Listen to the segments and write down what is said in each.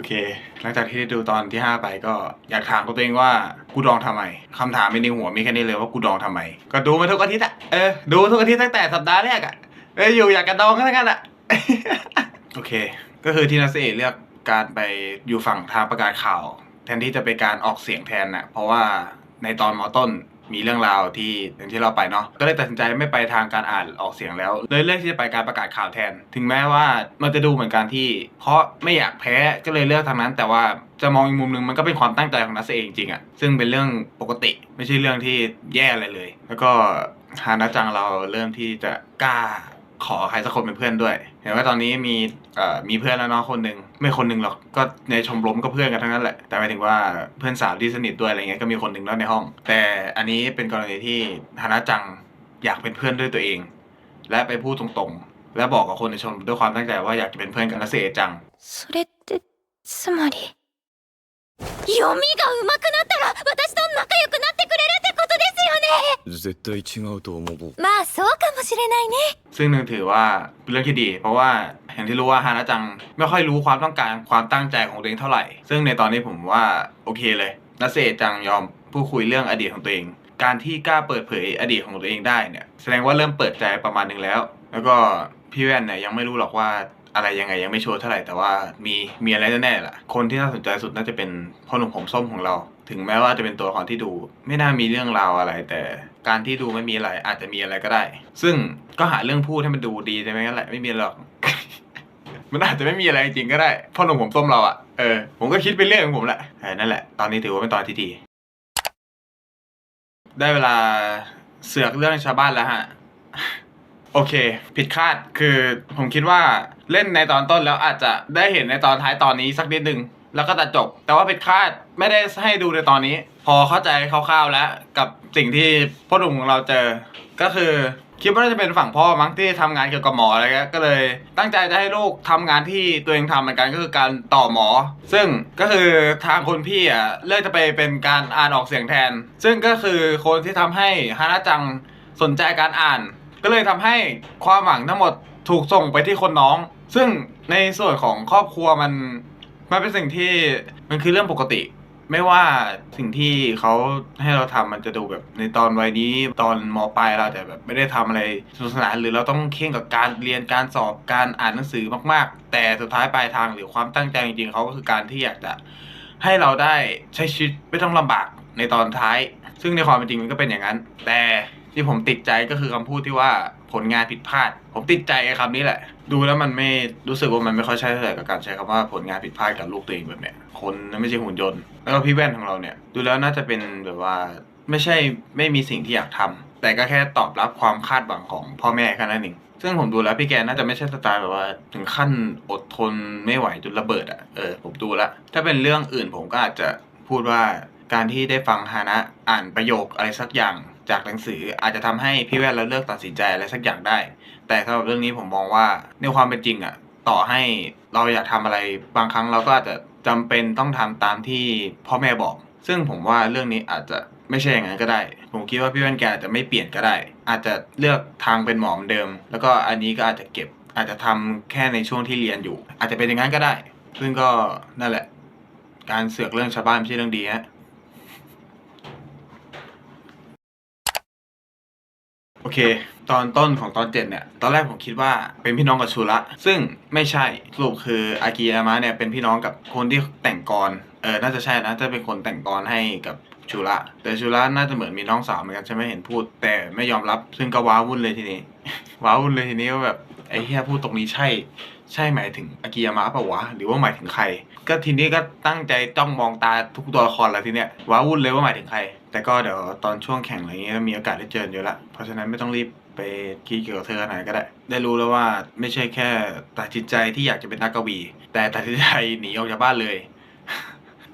อเค หลังจากที่ได้ดูตอนที่ 5 ไปก็อยากถามตัวเองว่ากูดองทำไมคำถามในหัวมีแค่นี้เลยว่ากูดองทำไม ก็ดูมาทุกอาทิตย์อะเออดูทุกอาทิตย์ตั้งแต่สัปดาห์แรกอะเอออยู่อยากกันดองก็แล้วกันอะโอเค ก็คือที่นัสเอเลือกการไปอยู่ฝั่งทางประกาศข่าว แทนที่จะเป็นการออกเสียงแทนน่ะเพราะว่าในตอนมอต้น มีเรื่องราวที่อย่างที่เราไปเนาะก็เลยตัดสินใจไม่ไปทางการอ่านออกเสียงแล้วเลยเลือกที่จะไปการประกาศข่าวแทน ถึงแม้ว่ามันจะดูเหมือนกันที่ เพราะไม่อยากแพ้ก็เลยเลือกทางนั้น แต่ว่าจะมองอีกมุมหนึ่งมันก็เป็นความตั้งใจของนัสเองจริงๆอะซึ่งเป็นเรื่องปกติไม่ใช่เรื่องที่แย่อะไรเลย แล้วก็ฮานะจังเราเริ่มที่จะกล้า ขอใครสักคนเป็นเพื่อนด้วย เห็นว่าตอนนี้มีเอ่อมีเพื่อนแล้วเนาะคนหนึ่งไม่คนหนึ่งหรอกก็ในชมรมก็เพื่อนกันทั้งนั้นแหละ แต่หมายถึงว่าเพื่อนสาวที่สนิทด้วยอะไรเงี้ยก็มีคนหนึ่งแล้วในห้อง แต่อันนี้เป็นกรณีที่ฮานะจังอยากเป็นเพื่อนด้วยตัวเอง และไปพูดตรงๆ และบอกกับคนในชมรมด้วยความตั้งใจว่าอยากจะเป็นเพื่อนกับนัสเอจัง それってつまり読みが上手くなったら私と仲良くなってくれるってことですよね 絶対違うと思うまあそうかもしれないね ซึ่งนึงถือว่าเป็นเรื่องที่ดี เพราะว่าอย่างที่รู้ว่าฮานะจังไม่ค่อยรู้ความต้องการความตั้งใจของตัวเองเท่าไหร่ ซึ่งในตอนนี้ผมว่าโอเคเลยนัสเซจังยอมพูดคุยเรื่องอดีตของตัวเอง การที่กล้าเปิดเผยอดีตของตัวเองได้เนี่ยแสดงว่าเริ่มเปิดใจประมาณหนึ่งแล้ว แล้วก็พี่แว่นเนี่ยยังไม่รู้หรอกว่าอะไรยังไงยังไม่ชัวร์เท่าไหร่แต่ว่ามีมีอะไรแน่ๆล่ะ คนที่น่าสนใจสุดน่าจะเป็นพ่อหนุ่มผมส้มของเรา ถึงแม้ว่าจะเป็นตัวละครที่ดู ไม่น่ามีเรื่องราวอะไร แต่การที่ดูไม่มีอะไรอาจจะมีอะไรก็ได้ ซึ่งก็หาเรื่องพูดให้มันดูดีใช่ไหมกันแหละไม่มีหรอก มันอาจจะไม่มีอะไรจริงก็ได้พ่อหนุ่มผมส้มเราอะเออผมก็คิดไปเรื่องของผมแหละเออนั่นแหละตอนนี้ถือว่าเป็นตอนที่ดีได้เวลาเสือกเรื่องชาวบ้านแล้วฮะโอเค ผิดคาดคือผมคิดว่าเล่นในตอนต้นแล้วอาจจะได้เห็นในตอนท้ายตอนนี้สักนิดหนึ่ง แล้วก็ตัดจบ แต่ว่าผิดคาดไม่ได้ให้ดูในตอนนี้ พอเข้าใจคร่าวๆแล้วกับสิ่งที่พ่อหนุ่มของเราเจอ ก็คือคิดว่าน่าจะเป็นฝั่งพ่อมั้งที่ทำงานเกี่ยวกับหมออะไรเงี้ยก็เลยตั้งใจจะให้ลูกทำงานที่ตัวเองทำเหมือนกันก็คือการต่อหมอ ซึ่งก็คือทางคนพี่อะเลือกจะไปเป็นการอ่านออกเสียงแทน ซึ่งก็คือคนที่ทำให้ฮานาจังสนใจการอ่าน ก็เลยทำให้ความหวังทั้งหมดถูกส่งไปที่คนน้อง ซึ่งในส่วนของครอบครัวมัน มันเป็นสิ่งที่มันคือเรื่องปกติ ไม่ว่าสิ่งที่เขาให้เราทำมันจะดูแบบในตอนวัยนี้ตอนมปลายเราอาจจะแบบไม่ได้ทำอะไรสนุกสนานหรือเราต้องเข่งกับการเรียนการสอบการอ่านหนังสือมาก ๆ แต่สุดท้ายปลายทางหรือความตั้งใจจริงๆเขาก็คือการที่อยากจะให้เราได้ใช้ชีวิตไม่ต้องลำบากในตอนท้าย ซึ่งในความเป็นจริงมันก็เป็นอย่างนั้น แต่ที่ผมติดใจก็คือคำพูดที่ว่า ผลงานผิดพลาด ผมติดใจไอ้คำนี้แหละ ดูแล้วมันไม่รู้สึกว่ามันไม่ค่อยใช่เท่าไหร่กับการใช้คำว่าผลงานผิดพลาดกับลูกตัวเองแบบเนี้ยคนไม่ใช่หุ่นยนต์ แล้วก็พี่แว่นของเราเนี่ย ดูแล้วน่าจะเป็นแบบว่าไม่ใช่ไม่มีสิ่งที่อยากทำแต่ก็แค่ตอบรับความคาดหวังของพ่อแม่แค่นั้นเองซึ่งผมดูแล้วพี่แกน่าจะไม่ใช่สไตล์แบบว่า ถึงขั้นอดทนไม่ไหวจนระเบิดอะเออผมดูแล้วถ้าเป็นเรื่องอื่นผมก็อาจจะพูดว่าการที่ได้ฟังฮานะอ่านประโยคอะไรสักอย่าง จากหนังสืออาจจะทำให้พี่แว่นแล้วเลือกตัดสินใจอะไรสักอย่างได้ แต่สำหรับเรื่องนี้ผมมองว่าในความเป็นจริงอะต่อให้เราอยากทำอะไรบางครั้งเราก็อาจจะจำเป็นต้องทำตามที่พ่อแม่บอก ซึ่งผมว่าเรื่องนี้อาจจะไม่ใช่อย่างนั้นก็ได้ ผมคิดว่าพี่แว่นแกอาจจะไม่เปลี่ยนก็ได้ อาจจะเลือกทางเป็นหมอเหมือนเดิม แล้วก็อันนี้ก็อาจจะเก็บ อาจจะทำแค่ในช่วงที่เรียนอยู่ อาจจะเป็นอย่างนั้นก็ได้ ซึ่งก็นั่นแหละ การเสือกเรื่องชาวบ้านไม่ใช่เรื่องดีฮะ โอเค ตอนต้นของตอนเจ็ดเนี่ย ตอนแรกผมคิดว่าเป็นพี่น้องกับชูระ ซึ่งไม่ใช่ สรุปคืออากิยามะเนี่ยเป็นพี่น้องกับคนที่แต่งกรเออ น่าจะใช่นะจะเป็นคนแต่งกรให้กับชูระ แต่ชูระน่าจะเหมือนมีน้องสาวเหมือนกันใช่ไหมเห็นพูด แต่ไม่ยอมรับ ซึ่งก็ว้าวุ่นเลยทีนี้ ว้าวุ่นเลยทีนี้ว่าแบบไอ้เฮียพูดตรงนี้ใช่ ใช่หมายถึงอากิยามะปล่าวะ หรือว่าหมายถึงใคร ก็ทีนี้ก็ตั้งใจจ้องมองตาทุกตัวละครแล้วทีเนี้ยว้าวุ่นเลยว่าหมายถึงใคร แต่ก็เดี๋ยวตอนช่วงแข่งอะไรเงี้ยมีโอกาสได้เจออยู่ละ เพราะฉะนั้นไม่ต้องรีบไปคิดเกี่ยวกับเธอขนาดนั้นก็ได้ ได้รู้แล้วว่าไม่ใช่แค่ตัดสินใจที่อยากจะเป็นนักกวี แต่ตัดสินใจหนีออกจากบ้านเลย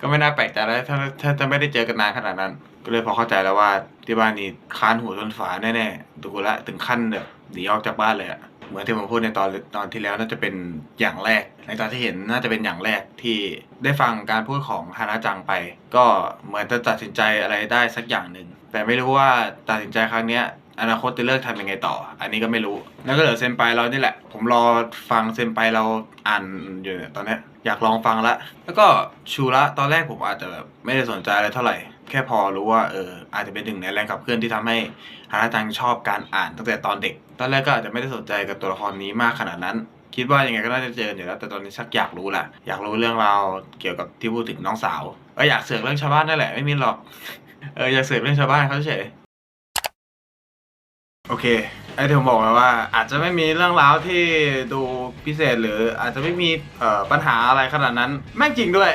ก็ไม่น่าแปลกใจแล้วถ้าถ้าจะไม่ได้เจอกันนานขนาดนั้น ก็เลยพอเข้าใจแล้วว่าที่บ้านนี้ค้านหัวจนฝาแน่ๆดูลวถึงขั้นแบบหนีออกจากบ้านเลยอะ เหมือนที่ผมพูดในตอนตอนที่แล้วน่าจะเป็นอย่างแรก ในตอนที่เห็นน่าจะเป็นอย่างแรกที่ได้ฟังการพูดของฮานาจังไป ก็เหมือนจะตัดสินใจอะไรได้สักอย่างหนึ่งแต่ไม่รู้ว่าตัดสินใจครั้งเนี้ยอนาคตจะเลือกทำยังไงต่อ อันนี้ก็ไม่รู้ แล้วก็เหลือเซนไปเรานี่แหละ ผมรอฟังเซนไปเราอ่านอยู่เนี่ยตอนนี้อยากลองฟังละ แล้วก็ชูระตอนแรกผมอาจจะแบบไม่ได้สนใจอะไรเท่าไหร่ แค่พอรู้ว่าเอออาจจะเป็นหนึ่งในแรงขับเคลื่อนที่ทำให้ฮานาจังชอบการอ่านตั้งแต่ตอนเด็ก ตอนแรกก็อาจจะไม่ได้สนใจกับตัวละครนี้มากขนาดนั้น คิดว่ายังไงก็น่าจะเจออยู่แล้ว แต่ตอนนี้ชักอยากรู้แหละอยากรู้เรื่องราวเกี่ยวกับที่พูดถึงน้องสาวเอออยากเสือกเรื่องชาวบ้านนั่นแหละไม่มีหรอกเอออยากเสือกเรื่องชาวบ้านเขาเฉยโอเคไอ้ที่ผมบอกไว้ว่า อาจจะไม่มีเรื่องราวที่ดูพิเศษหรืออาจจะไม่มีเอ่อปัญหาอะไรขนาดนั้นแม่งจริงด้วย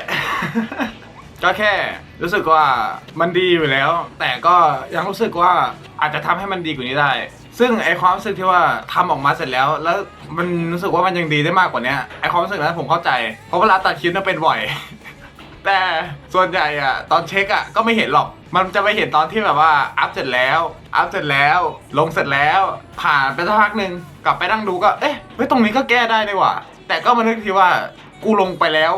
ก็แค่รู้สึกว่ามันดีอยู่แล้ว แต่ก็ยังรู้สึกว่าอาจจะทำให้มันดีกว่านี้ได้ ซึ่งไอความรู้สึกที่ว่าทำออกมาเสร็จแล้ว แล้วมันรู้สึกว่ามันยังดีได้มากกว่านี้ไอความรู้สึกนั้นผมเข้าใจ เพราะเวลาตัดคลิปน่ะเป็นบ่อย แต่ส่วนใหญ่อะตอนเช็คอะก็ไม่เห็นหรอก มันจะไปเห็นตอนที่แบบว่าอัพเสร็จแล้วอัพเสร็จแล้ว ลงเสร็จแล้ว ผ่านไปสักพักหนึ่งกลับไปนั่งดูก็เอ๊ะเฮ้ยตรงนี้ก็แก้ได้นี่หว่า แต่ก็มานึกทีว่ากูลงไปแล้ว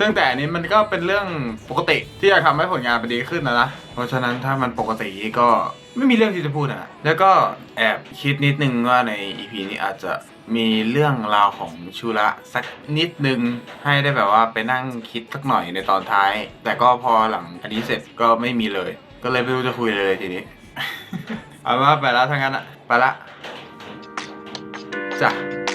ตั้งแต่นี้มันก็เป็นเรื่องปกติที่จะทำให้ผลงานมันดีขึ้นนะนะ เพราะฉะนั้นถ้ามันปกติก็ไม่มีเรื่องที่จะพูดนะ แล้วก็แอบคิดนิดนึงว่าใน EP นี้อาจจะมีเรื่องราวของชูระสักนิดนึงให้ได้แบบว่าไปนั่งคิดสักหน่อยในตอนท้าย แต่ก็พอหลังอันนี้เสร็จก็ไม่มีเลย ก็เลยไม่รู้จะคุยเลยทีนี้ เอาว่าไปแล้วทั้งนั้นอะไปละจ้ะ